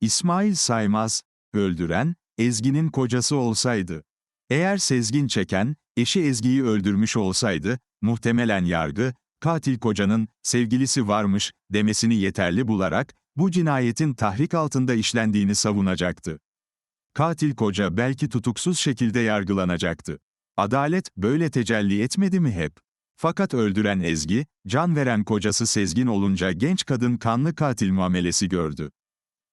İsmail Saymaz, öldüren, Ezgi'nin kocası olsaydı. Eğer Sezgin Çeken, eşi Ezgi'yi öldürmüş olsaydı, muhtemelen yargı, katil kocanın, sevgilisi varmış, demesini yeterli bularak, bu cinayetin tahrik altında işlendiğini savunacaktı. Katil koca belki tutuksuz şekilde yargılanacaktı. Adalet böyle tecelli etmedi mi hep? Fakat öldüren Ezgi, can veren kocası Sezgin olunca genç kadın kanlı katil muamelesi gördü.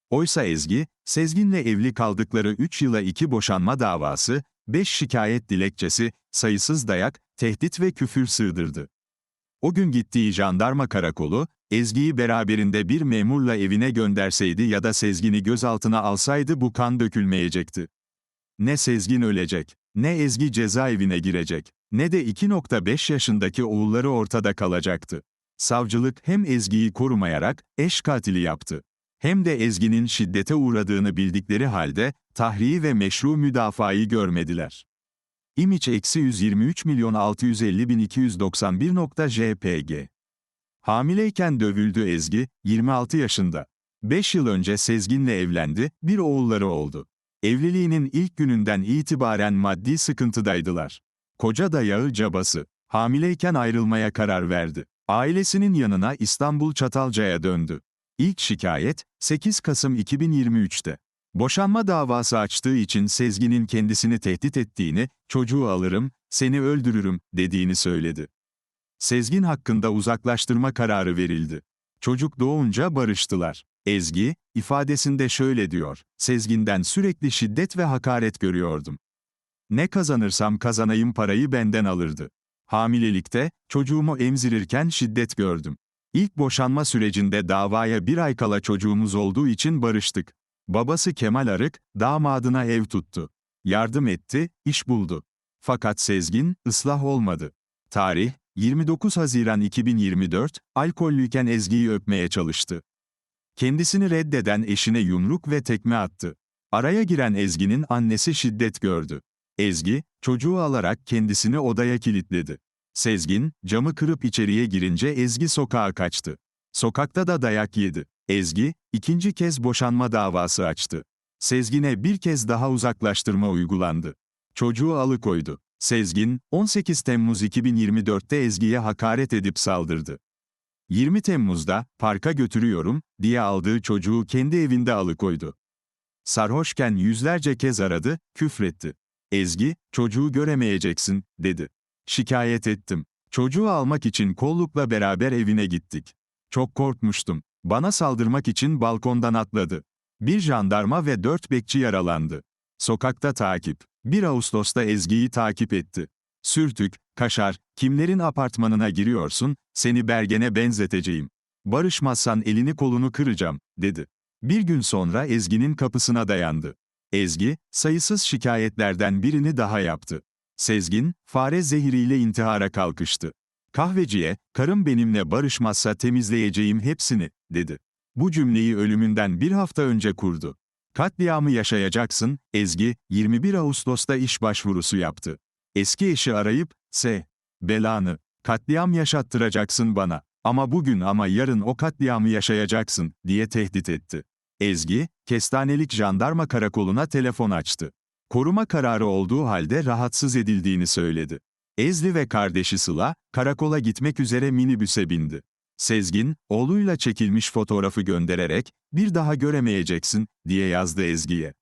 Oysa Ezgi, Sezgin'le evli kaldıkları 3 yıla 2 boşanma davası, 5 şikayet dilekçesi, sayısız dayak, tehdit ve küfür sığdırdı. O gün gittiği jandarma karakolu, Ezgi'yi beraberinde bir memurla evine gönderseydi ya da Sezgin'i gözaltına alsaydı bu kan dökülmeyecekti. Ne Sezgin ölecek, ne Ezgi cezaevine girecek, ne de 2.5 yaşındaki oğulları ortada kalacaktı. Savcılık hem Ezgi'yi korumayarak eş katili yaptı. Hem de Ezgi'nin şiddete uğradığını bildikleri halde tahriği ve meşru müdafayı görmediler. İmiç eksi 123 milyon 650 bin 291.jpg. Hamileyken dövüldü Ezgi, 26 yaşında. 5 yıl önce Sezgin'le evlendi, bir oğulları oldu. Evliliğinin ilk gününden itibaren maddi sıkıntıdaydılar. Koca da yağı cabası. Hamileyken ayrılmaya karar verdi. Ailesinin yanına İstanbul Çatalca'ya döndü. İlk şikayet, 8 Kasım 2023'te. Boşanma davası açtığı için Sezgin'in kendisini tehdit ettiğini, çocuğu alırım, seni öldürürüm, dediğini söyledi. Sezgin hakkında uzaklaştırma kararı verildi. Çocuk doğunca barıştılar. Ezgi, ifadesinde şöyle diyor, Sezgin'den sürekli şiddet ve hakaret görüyordum. Ne kazanırsam kazanayım parayı benden alırdı. Hamilelikte, çocuğumu emzirirken şiddet gördüm. İlk boşanma sürecinde davaya bir ay kala çocuğumuz olduğu için barıştık. Babası Kemal Arık, damadına ev tuttu. Yardım etti, iş buldu. Fakat Sezgin, ıslah olmadı. Tarih, 29 Haziran 2024, alkollüyken Ezgi'yi öpmeye çalıştı. Kendisini reddeden eşine yumruk ve tekme attı. Araya giren Ezgi'nin annesi şiddet gördü. Ezgi, çocuğu alarak kendisini odaya kilitledi. Sezgin, camı kırıp içeriye girince Ezgi sokağa kaçtı. Sokakta da dayak yedi. Ezgi, ikinci kez boşanma davası açtı. Sezgin'e bir kez daha uzaklaştırma uygulandı. Çocuğu alıkoydu. Sezgin, 18 Temmuz 2024'te Ezgi'ye hakaret edip saldırdı. 20 Temmuz'da, parka götürüyorum, diye aldığı çocuğu kendi evinde alıkoydu. Sarhoşken yüzlerce kez aradı, küfretti. Ezgi, çocuğu göremeyeceksin, dedi. Şikayet ettim. Çocuğu almak için kollukla beraber evine gittik. Çok korkmuştum. Bana saldırmak için balkondan atladı. Bir jandarma ve dört bekçi yaralandı. Sokakta takip. 1 Ağustos'ta Ezgi'yi takip etti. Sürtük, Kaşar, kimlerin apartmanına giriyorsun, seni Bergen'e benzeteceğim. Barışmazsan elini kolunu kıracağım, dedi. Bir gün sonra Ezgi'nin kapısına dayandı. Ezgi, sayısız şikayetlerden birini daha yaptı. Sezgin, fare zehiriyle intihara kalkıştı. Kahveciye, karım benimle barışmazsa temizleyeceğim hepsini, dedi. Bu cümleyi ölümünden bir hafta önce kurdu. Katliamı yaşayacaksın, Ezgi, 21 Ağustos'ta iş başvurusu yaptı. Eski eşi arayıp, S. Belanı, katliam yaşattıracaksın bana, ama bugün ama yarın o katliamı yaşayacaksın, diye tehdit etti. Ezgi, Kestanelik Jandarma Karakolu'na telefon açtı. Koruma kararı olduğu halde rahatsız edildiğini söyledi. Ezli ve kardeşi Sıla, karakola gitmek üzere minibüse bindi. Sezgin, oğluyla çekilmiş fotoğrafı göndererek, bir daha göremeyeceksin, diye yazdı Ezgi'ye.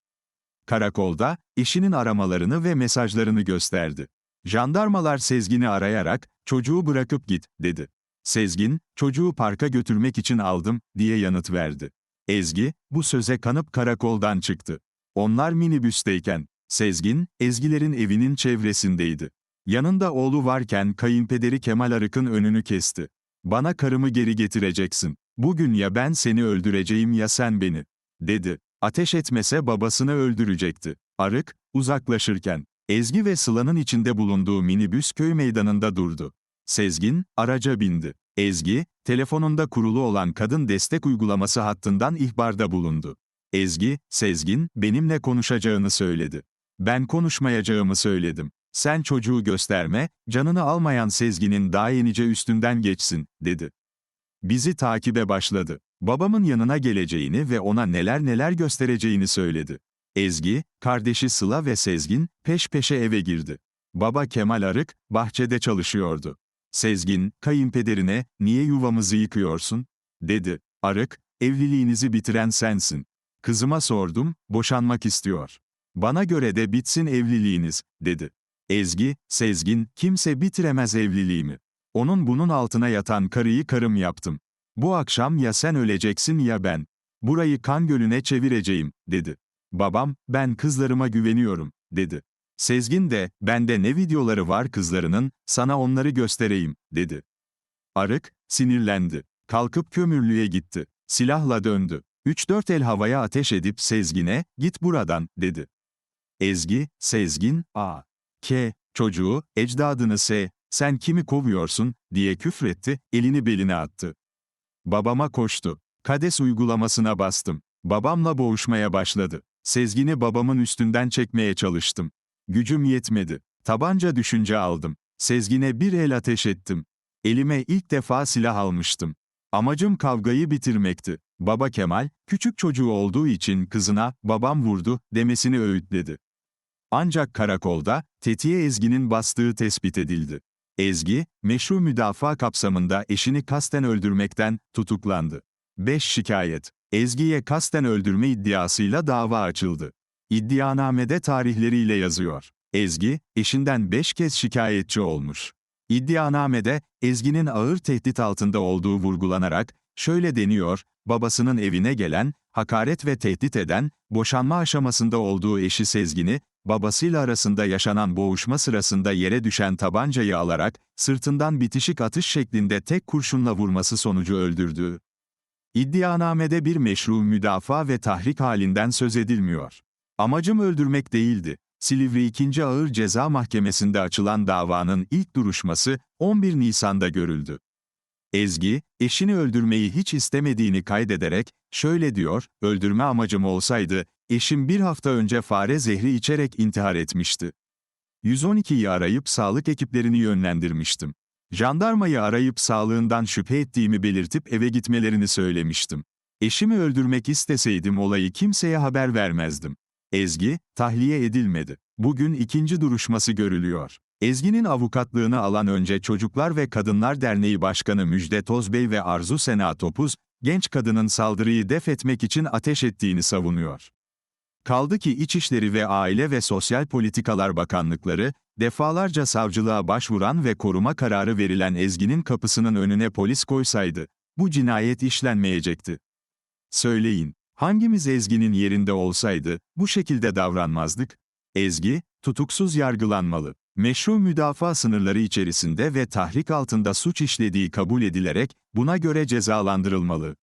Karakolda, eşinin aramalarını ve mesajlarını gösterdi. Jandarmalar Sezgin'i arayarak, çocuğu bırakıp git, dedi. Sezgin, çocuğu parka götürmek için aldım, diye yanıt verdi. Ezgi, bu söze kanıp karakoldan çıktı. Onlar minibüsteyken, Sezgin, Ezgilerin evinin çevresindeydi. Yanında oğlu varken kayınpederi Kemal Arık'ın önünü kesti. Bana karımı geri getireceksin. Bugün ya ben seni öldüreceğim ya sen beni. Dedi. Ateş etmese babasını öldürecekti. Arık, uzaklaşırken, Ezgi ve Sıla'nın içinde bulunduğu minibüs köy meydanında durdu. Sezgin, araca bindi. Ezgi, telefonunda kurulu olan kadın destek uygulaması hattından ihbarda bulundu. Ezgi, Sezgin, benimle konuşacağını söyledi. Ben konuşmayacağımı söyledim. Sen çocuğu gösterme, canını almayan Sezgin'in daha yenice üstünden geçsin, dedi. Bizi takibe başladı. Babamın yanına geleceğini ve ona neler neler göstereceğini söyledi. Ezgi, kardeşi Sıla ve Sezgin peş peşe eve girdi. Baba Kemal Arık bahçede çalışıyordu. Sezgin, kayınpederine, niye yuvamızı yıkıyorsun? dedi. Arık, evliliğinizi bitiren sensin. Kızıma sordum, boşanmak istiyor. Bana göre de bitsin evliliğiniz, dedi. Ezgi, Sezgin, kimse bitiremez evliliğimi. Onun bunun altına yatan karıyı karım yaptım. Bu akşam ya sen öleceksin ya ben. Burayı kan gölüne çevireceğim, dedi. Babam, ben kızlarıma güveniyorum, dedi. Sezgin de, bende ne videoları var kızlarının, sana onları göstereyim, dedi. Arık, sinirlendi. Kalkıp kömürlüğe gitti. Silahla döndü. Üç dört el havaya ateş edip Sezgin'e, git buradan, dedi. Ezgi, Sezgin, A. K. Çocuğu, ecdadını S. Sen kimi kovuyorsun, diye küfretti, elini beline attı. Babama koştu. Kades uygulamasına bastım. Babamla boğuşmaya başladı. Sezgin'i babamın üstünden çekmeye çalıştım. Gücüm yetmedi. Tabanca düşünce aldım. Sezgin'e bir el ateş ettim. Elime ilk defa silah almıştım. Amacım kavgayı bitirmekti. Baba Kemal, küçük çocuğu olduğu için kızına, babam vurdu, demesini öğütledi. Ancak karakolda, tetiğe Ezgi'nin bastığı tespit edildi. Ezgi, meşru müdafaa kapsamında eşini kasten öldürmekten tutuklandı. 5 şikayet. Ezgi'ye kasten öldürme iddiasıyla dava açıldı. İddianamede tarihleriyle yazıyor. Ezgi, eşinden 5 kez şikayetçi olmuş. İddianamede, Ezgi'nin ağır tehdit altında olduğu vurgulanarak, şöyle deniyor, babasının evine gelen, hakaret ve tehdit eden, boşanma aşamasında olduğu eşi Sezgin'i, babasıyla arasında yaşanan boğuşma sırasında yere düşen tabancayı alarak, sırtından bitişik atış şeklinde tek kurşunla vurması sonucu öldürdüğü. İddianamede bir meşru müdafaa ve tahrik halinden söz edilmiyor. Amacım öldürmek değildi. Silivri 2. Ağır Ceza Mahkemesi'nde açılan davanın ilk duruşması 11 Nisan'da görüldü. Ezgi, eşini öldürmeyi hiç istemediğini kaydederek, şöyle diyor, öldürme amacım olsaydı, eşim bir hafta önce fare zehri içerek intihar etmişti. 112'yi arayıp sağlık ekiplerini yönlendirmiştim. Jandarmayı arayıp sağlığından şüphe ettiğimi belirtip eve gitmelerini söylemiştim. Eşimi öldürmek isteseydim olayı kimseye haber vermezdim. Ezgi, tahliye edilmedi. Bugün ikinci duruşması görülüyor. Ezgi'nin avukatlığını alan önce Çocuklar ve Kadınlar Derneği Başkanı Müjde Tozbey ve Arzu Sena Topuz, genç kadının saldırıyı def etmek için ateş ettiğini savunuyor. Kaldı ki İçişleri ve Aile ve Sosyal Politikalar Bakanlıkları, defalarca savcılığa başvuran ve koruma kararı verilen Ezgi'nin kapısının önüne polis koysaydı, bu cinayet işlenmeyecekti. Söyleyin, hangimiz Ezgi'nin yerinde olsaydı, bu şekilde davranmazdık? Ezgi, tutuksuz yargılanmalı. Meşru müdafaa sınırları içerisinde ve tahrik altında suç işlediği kabul edilerek, buna göre cezalandırılmalı.